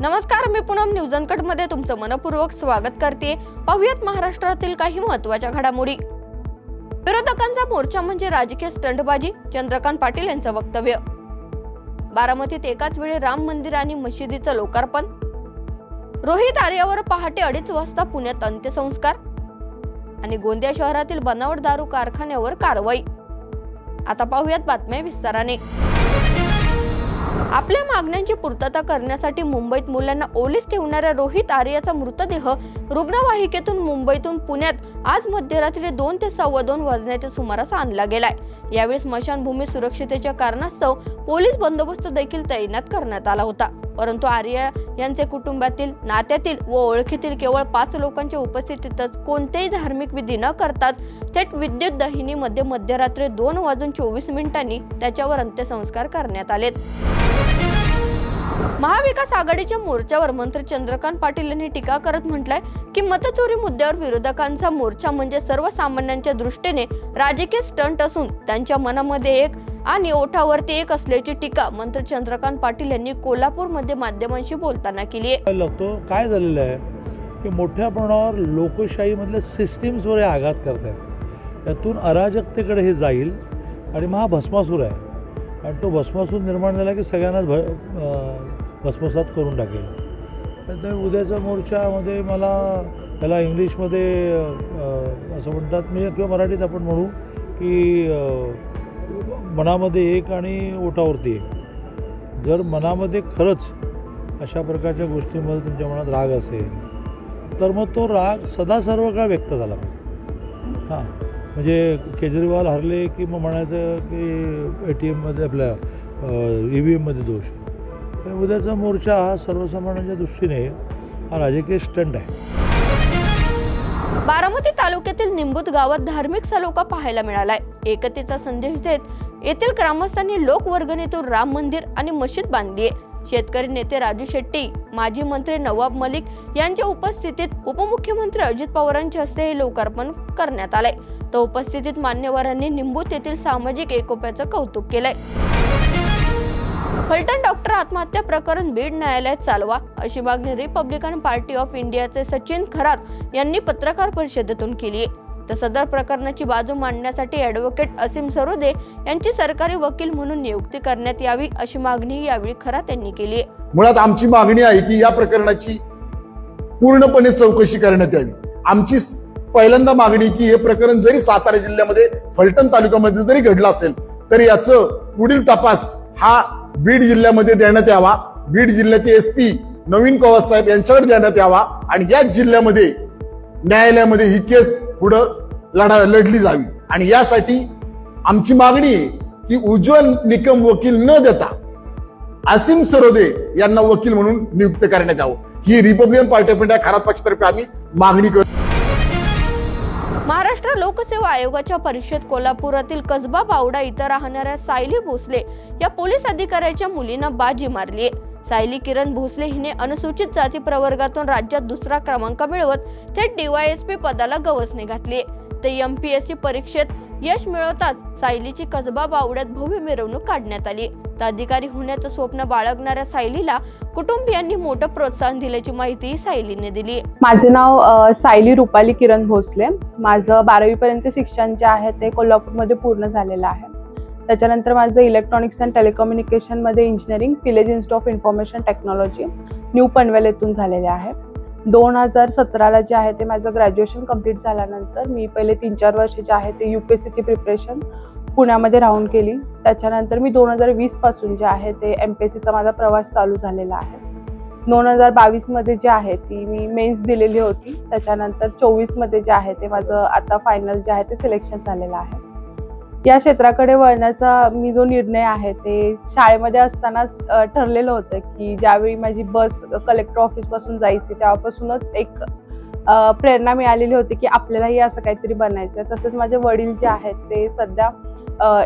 नमस्कार मी पूनम न्यूजमध्ये तुमचं मनपूर्वक स्वागत करते. पाहुयात महाराष्ट्रातील काही महत्त्वाच्या घडामोडी. विरोधकांचा मोर्चा म्हणजे राजकीय स्टंटबाजी चंद्रकांत पाटील यांचं वक्तव्य. बारामतीत एकाच वेळी राम मंदिर आणि मशिदीचं लोकार्पण. रोहित आर्यावर पहाटे अडीच वाजता पुण्यात अंत्यसंस्कार. आणि गोंदिया शहरातील बनावट दारू कारखान्यावर कारवाई. आता पाहुयात बातम्या विस्ताराने. आपल्या मागण्यांची पूर्तता करण्यासाठी मुंबईत मुलांना ओलीस ठेवणाऱ्या रोहित आर्याचा मृतदेह रुग्णवाहिकेतून मुंबईतून पुण्यात आज मध्यरात्री दोन ते सव्वा दोन वाजण्याच्या सुमारास आणला गेलाय. यावेळी स्मशानभूमी सुरक्षितेच्या कारणास्तव पोलीस बंदोबस्त देखील तैनात करण्यात आला होता. परंतु आर्य यांचे कुटुंबातील नात्यातील व ओळखीतील केवळ पाच लोकांच्या उपस्थितीतच कोणतेही धार्मिक विधी न करताच थेट विद्युत दहिनीमध्ये मध्यरात्री दोन वाजून चोवीस मिनिटांनी त्याच्यावर अंत्यसंस्कार करण्यात आलेत. महाविकास आघाडीच्या मोर्चावर मंत्री चंद्रकांत पाटील यांनी टीका करत म्हटलंय की मतचोरी मुद्द्यावर विरोधकांचा मोर्चा म्हणजे सर्वसामान्यांच्या दृष्टीने राजकीय स्टंट असून त्यांच्या मनामध्ये एक आणि ओठावरती एक असल्याची टीका मंत्री चंद्रकांत पाटील यांनी कोल्हापूरमध्ये माध्यमांशी बोलताना केली आहे. लागतो काय झालेलं आहे? की मोठ्या प्रमाणावर लोकशाहीमधल्या सिस्टीम्सवर हे आघात करत आहेत त्यातून अराजकतेकडे हे जाईल आणि मग हा भस्मासूर आहे. आणि तो भस्मासूर निर्माण झाला की सगळ्यांनाच भ भस्मसात करून टाकेल. तर उद्याच्या मोर्चामध्ये मला त्याला इंग्लिशमध्ये असं म्हणतात म्हणजे किंवा मराठीत आपण म्हणू की मनामध्ये एक आणि ओठावरती एक. जर मनामध्ये खरंच अशा प्रकारच्या गोष्टींमध्ये तुमच्या मनात राग असेल तर मग तो राग सदा सर्व काळ व्यक्त झाला पाहिजे. हां. म्हणजे केजरीवाल हरले की मग म्हणायचं की ए टी एममध्ये आपल्या ई व्ही एममध्ये दोष. उद्याचा मोर्चा हा सर्वसामान्यांच्या दृष्टीने हा राजकीय स्टंट आहे. बारामती तालुक्यातील निंबूत गावात धार्मिक सलोखा पाहायला मिळालाय. एकतेचा संदेश देत येथील ग्रामस्थांनी लोकवर्गणीतून राम मंदिर आणि मशीद बांधली शेतकरी नेते राजू शेट्टी माजी मंत्री नवाब मलिक यांच्या उपस्थितीत उपमुख्यमंत्री अजित पवारांच्या हस्ते हे लोकार्पण करण्यात आलंय. तर उपस्थितीत मान्यवरांनी निंबूत येथील सामाजिक एकोप्याचं कौतुक केलंय. फलटण डॉक्टर आत्महत्या प्रकरण बीड न्यायालयात चालवा. अशी मागणी रिपब्लिकन पार्टी ऑफ इंडियाचे सचिन खरात यांनी पत्रकार परिषदेतून केली आहे. तर सदर प्रकरणाची बाजू मांडण्यासाठी ॲडव्होकेट असीम सरोदे यांची सरकारी वकील म्हणून नियुक्ती करण्यात यावी अशी मागणी यावेळी खरात यांनी केली आहे. मुळात आमची मागणी आहे की या प्रकरणाची पूर्णपणे चौकशी करण्यात यावी. आमची पहिल्यांदा मागणी की हे प्रकरण जरी सातारा जिल्ह्यामध्ये फलटण तालुक्यामध्ये जरी घडलं असेल तर याचं पुढील तपास हा बीड जिल्ह्यामध्ये देण्यात यावा. बीड जिल्ह्याचे एस पी नवीन कवास साहेब यांच्याकडे देण्यात यावा. आणि याच जिल्ह्यामध्ये न्यायालयामध्ये ही केस पुढं लढा लढली जावी. आणि यासाठी आमची मागणी आहे की उज्ज्वल निकम वकील न देता असीम सरोदे यांना वकील म्हणून नियुक्त करण्यात यावं. ही Republican Party of India Kharat पक्षातर्फे आम्ही मागणी करतो. महाराष्ट्र लोकसेवा आयोगाच्या परीक्षेत कोल्हापुरातील कसबा बावडा इथं राहणाऱ्या सायली भोसले या पोलीस अधिकाऱ्याच्या मुलीनं बाजी मारली सायली किरण भोसले हिने अनुसूचित जाती प्रवर्गातून राज्यात दुसरा क्रमांक मिळवत थेट डीवायएसपी पदाला गवसणी घातली ते एम पी एस सी परीक्षेत यश मिळवताच सायलीची कसबा बावड्यात भव्य मिरवणूक काढण्यात आली. तर अधिकारी होण्याचं स्वप्न बाळगणाऱ्या सायलीला कुटुंबियांनी मोठं प्रोत्साहन दिल्याची माहिती सायलीने दिली. माझे नाव सायली रुपाली किरण भोसले. माझं बारावीपर्यंत शिक्षण जे आहे ते कोल्हापूरमध्ये पूर्ण झालेलं आहे. त्याच्यानंतर माझं electronics and टेलिकम्युनिकेशनमध्ये engineering village institute of information technology new Panvel येथून झालेले आहे. दोन हजार सतराला जे आहे ते माझं ग्रॅज्युएशन कंप्लीट झाल्यानंतर मी पहिले तीन चार वर्ष जे आहे ते यू पी एस सीची प्रिपरेशन पुण्यामध्ये राहून केली. त्याच्यानंतर मी दोन हजार वीसपासून जे आहे ते एम पी एस सीचा माझा प्रवास चालू झालेला आहे. दोन हजार बावीसमध्ये जे आहे ती मी मेन्स दिलेली होती. त्याच्यानंतर चोवीसमध्ये जे आहे ते माझं आता फायनल जे आहे ते सिलेक्शन झालेलं आहे. या क्षेत्राकडे वळण्याचा मी जो निर्णय आहे ते शाळेमध्ये असतानाच ठरलेलं होतं की ज्यावेळी माझी बस कलेक्टर ऑफिसपासून जायची तेव्हापासूनच एक प्रेरणा मिळालेली होती की आपल्यालाही असं काहीतरी बनायचं आहे तसेच माझे वडील जे आहेत ते सध्या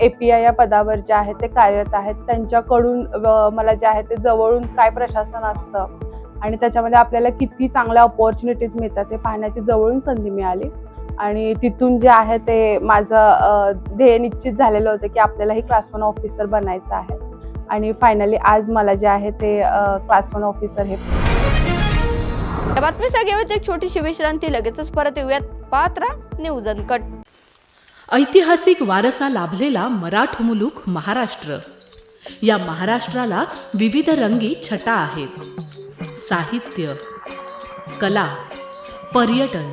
ए पी आय या पदावर जे आहेत ते कार्यरत आहेत. त्यांच्याकडून मला जे आहे ते जवळून काय प्रशासन असतं आणि त्याच्यामध्ये आपल्याला किती चांगल्या अपॉर्च्युनिटीज मिळतात ते पाहण्याची जवळून संधी मिळाली. आणि तिथून जे आहे ते माझं ध्येय निश्चित झालेलं होतं की आपल्यालाही क्लास वन ऑफिसर बनायचं आहे. आणि फायनली आज मला जे आहे ते क्लास वन ऑफिसर हे या बातमीचा घेऊयात एक छोटीशी विश्रांती. लगेचच परत येऊयात. पात्रा न्यूज अनकट ऐतिहासिक वारसा लाभलेला मराठ मुलूक महाराष्ट्र. या महाराष्ट्राला विविध रंगी छटा आहेत. साहित्य कला पर्यटन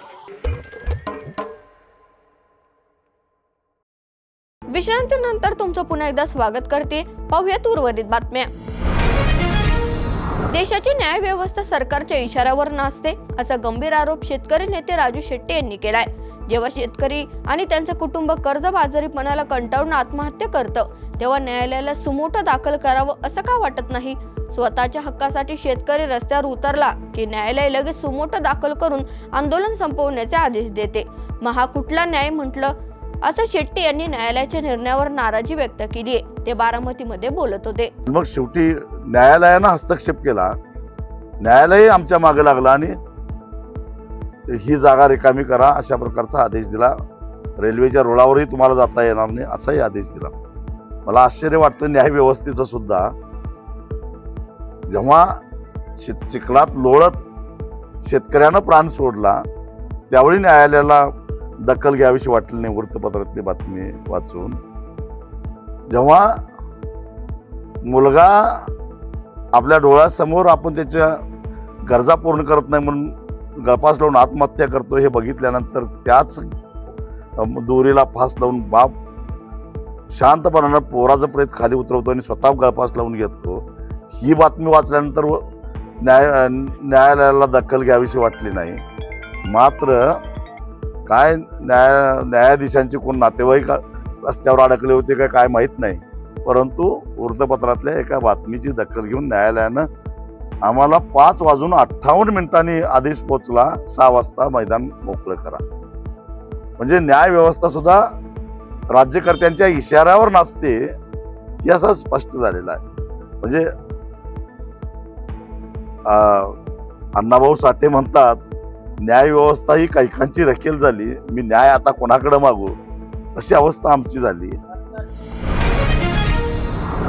विश्रांतीनंतर तुमचं पुन्हा एकदा स्वागत करते. पाहूयात उर्वरित बातम्या. देशाची न्याय व्यवस्था सरकारच्या इशाऱ्यावर नाचते असा गंभीर आरोप शेतकरी नेते राजू शेट्टी यांनी केलाय. जेव्हा शेतकरी आणि त्यांचं कुटुंब कर्जबाजारीपणाला कंटाळून आत्महत्या करतं तेव्हा न्यायालयाला सुमोटं दाखल करावं असं का वाटत नाही? स्वतःच्या हक्कासाठी शेतकरी रस्त्यावर उतरला की न्यायालय लगेच सुमोटं दाखल करून आंदोलन संपवण्याचे आदेश देते. महा कुठला न्याय म्हटलं असं शेट्टी यांनी न्यायालयाच्या निर्णयावर नाराजी व्यक्त केली आहे. ते बारामतीमध्ये बोलत होते. मग शेवटी न्यायालयानं हस्तक्षेप केला. न्यायालय आमच्या मागे लागला आणि ही जागा रिकामी करा अशा प्रकारचा आदेश दिला. रेल्वेच्या रुळावरही तुम्हाला जाता येणार नाही असाही आदेश दिला. मला आश्चर्य वाटतं न्यायव्यवस्थेचं सुद्धा. जेव्हा चिखलात लोळत शेतकऱ्यानं प्राण सोडला त्यावेळी न्यायालयाला दखल घ्यावीशी वाटली नाही वृत्तपत्रातली बातमी वाचून. जेव्हा मुलगा आपल्या डोळ्यासमोर आपण त्याच्या गरजा पूर्ण करत नाही म्हणून गळपास लावून आत्महत्या करतो हे बघितल्यानंतर त्याच दोरीला फास लावून बाप शांतपणानं पोराचं प्रेत खाली उतरवतो आणि स्वतः गळपास लावून घेतो. ही बातमी वाचल्यानंतर व- न्याय न्यायालयाला दखल घ्यावीशी वाटली नाही. मात्र काय न्याय न्यायाधीशांचे कोण नातेवाईक रस्त्यावर अडकले होते काय काय माहीत नाही. परंतु वृत्तपत्रातल्या एका बातमीची दखल घेऊन न्यायालयानं आम्हाला पाच वाजून अठ्ठावन्न मिनिटांनी आदेश पोचला. सहा वाजता मैदान मोकळं करा. म्हणजे न्याय व्यवस्था सुद्धा राज्यकर्त्यांच्या इशाऱ्यावर नाचते हे असं स्पष्ट झालेलं आहे. म्हणजे अण्णाभाऊ साठे म्हणतात न्याय व्यवस्था ही कैकांची रखेल झाली. मी न्याय आता कोणाकडे मागू? अशी अवस्था आमची झाली.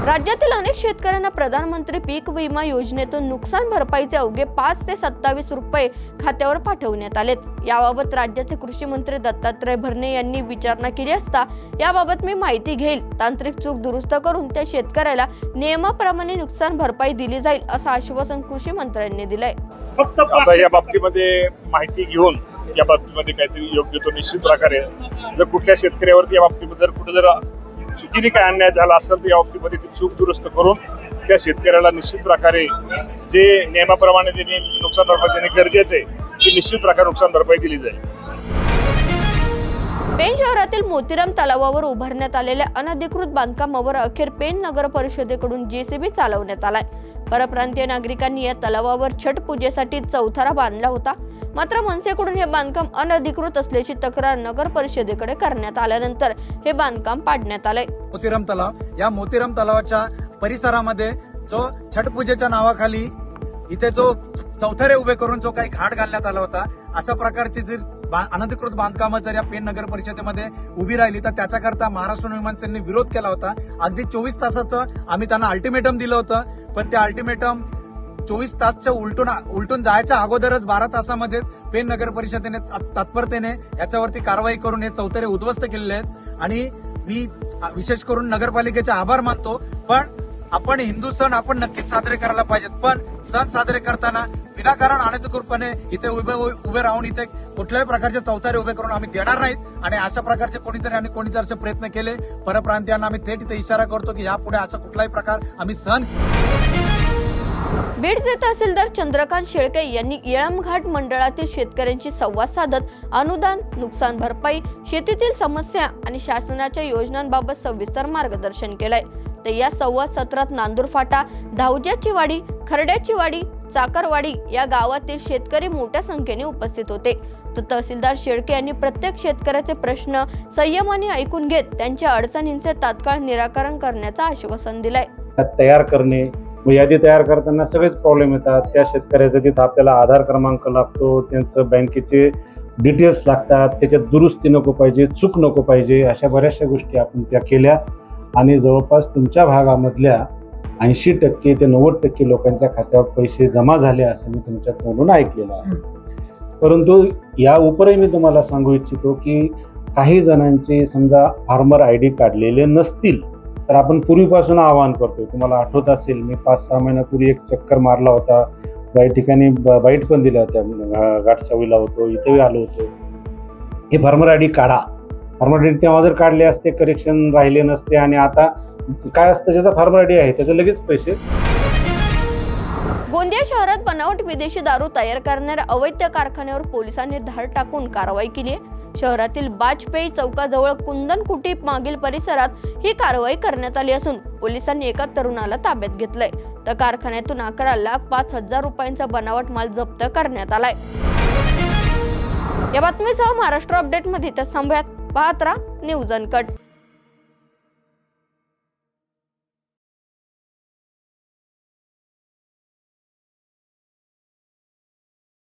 राज्यातील अनेक शेतकऱ्यांना प्रधानमंत्री पीक विमा योजनेतून नुकसान भरपाईचे अवघे पाच ते सत्तावीस रुपये खात्यावर पाठवण्यात आलेत. याबाबत राज्याचे कृषी मंत्री दत्तात्रय भरणे यांनी विचारणा केली असता याबाबत मी माहिती घेईल. तांत्रिक चूक दुरुस्त करून त्या शेतकऱ्याला नियमाप्रमाणे नुकसान भरपाई दिली जाईल असं आश्वासन कृषी मंत्र्यांनी दिलंय. फक्त आता या बाबतीमध्ये माहिती घेऊन या बाबतीमध्ये काहीतरी योग्य तो निश्चित प्रकारे जर कुठल्या शेतकऱ्यावरती या बाबतीमध्ये जर कुठे जर चुकीने काय अन्याय झाला असेल तर या बाबतीमध्ये ती चूक दुरुस्त करून त्या शेतकऱ्याला निश्चित प्रकारे जे नियमाप्रमाणे त्यांनी नुकसान भरपाई देणे गरजेचे आहे ती निश्चित प्रकारे नुकसान भरपाई दिली जाईल. पेण शहरातील मोतीराम तलावावर उभारण्यात आलेल्या अनधिकृत बांधकामावर अखेर पेण नगर परिषदेकडून जेसीबी चालवण्यात आलाय. परप्रांतीय नागरिकांनी या तलावावर छठ पूजेसाठी चौथारा बांधला होता. मात्र मनसेकडून हे बांधकाम अनधिकृत असल्याची तक्रार नगर परिषदेकडे करण्यात आल्यानंतर हे बांधकाम पाडण्यात आलंय. मोतीराम तलाव या मोतीराम तलावाच्या परिसरामध्ये जो छठ पूजेच्या नावाखाली इथे जो चौथारे उभे करून जो काही घाट घालण्यात आला होता अशा प्रकारची जी अनधिकृत बांधकामं जर या पेन नगर परिषदेमध्ये उभी राहिली तर त्याच्याकरता महाराष्ट्र निर्माण सेनेने विरोध केला होता. अगदी चोवीस तासाचं आम्ही त्यांना अल्टिमेटम दिलं होतं. पण त्या अल्टिमेटम चोवीस तासच्या उलटून उलटून जायच्या अगोदरच बारा तासामध्येच पेन नगर परिषदेने तत्परतेने याच्यावरती कारवाई करून हे चौथरे उद्ध्वस्त केलेले आहेत. आणि मी विशेष करून नगरपालिकेचे आभार मानतो. पण आपण हिंदू सण आपण नक्कीच साजरे करायला पाहिजेत. पण सण साजरे करताना विनाकारण अनधिकृतपणे इथे उभे उभे राहून इथे कुठल्याही प्रकारचे चौथारे उभे करून आम्ही देणार नाहीत. आणि अशा प्रकारचे कोणीतरी आणि कोणीतरी असे प्रयत्न केले परप्रांतीयांना आम्ही थेट इथे इशारा करतो की यापुढे असा कुठलाही प्रकार आम्ही सहन बीडचे तहसीलदार चंद्रकांत शेळके यांनी येळमघाट मंडळातील शेतकऱ्यांशी संवाद साधत अनुदान नुकसान भरपाई शेतीतील समस्या आणि शासनाच्या योजनांबाबत सविस्तर मार्गदर्शन केलंय. तर या संवाद सत्रात नांदूर फाटा धावज्याची वाडी खरड्याची वाडी चाकरवाडी या गावातील शेतकरी मोठ्या संख्येने उपस्थित होते. तर तहसीलदार शेळके यांनी प्रत्येक शेतकऱ्याचे प्रश्न संयमाने ऐकून घेत त्यांच्या अडचणींचे तात्काळ निराकरण करण्याचं आश्वासन दिलंय. तयार करणे यादी तयार करताना सगळेच प्रॉब्लेम येतात. त्या शेतकऱ्याचा तिथं आपल्याला आधार क्रमांक लागतो त्यांचं बँकेचे डिटेल्स लागतात त्याच्यात दुरुस्ती नको पाहिजे चूक नको पाहिजे अशा बऱ्याचशा गोष्टी आपण त्या केल्या. आणि जवळपास तुमच्या भागामधल्या ऐंशी टक्के ते नव्वद टक्के लोकांच्या खात्यावर पैसे जमा झाले असं मी तुमच्या तोंडून ऐकलेलं आहे. परंतु या उपरही मी तुम्हाला सांगू इच्छितो की काही जणांचे समजा फार्मर आय डी काढलेले नसतील तर आपण पूर्वीपासून आवाहन करतोय. तुम्हाला आठवत असेल मी पाच सहा महिन्यापूर्वी एक चक्कर मारला होता. काही ठिकाणी ब- बाईट पण दिल्या होत्या. गाठसावीला घाटसावीला होतो इथेही आलो होतो. हे फार्मर आय डी काढा. फार्मर आय डी तेव्हा जर काढले असते करेक्शन राहिले नसते आणि आता काय असतं ज्याचा फॉर्मॅलिटी आहे त्याचे लगेच पैसे. गोंदिया शहरात बनावट विदेशी दारू तयार करणाऱ्या अवैध कारखान्यावर पोलिसांनी धाड टाकून कारवाई केली आहे. शहरातील बाजपेयी चौकाजवळ कुंदन कुटी मागील परिसरात ही कारवाई करण्यात आली असून पोलिसांनी एका तरुणाला ताब्यात घेतलंय. तर कारखान्यातून अकरा लाख पाच हजार रुपयांचा बनावट माल जप्त करण्यात आलाय. या बातमीसह महाराष्ट्र अपडेटमध्ये थांबूयात. पाहत राहा न्यूज अनकट.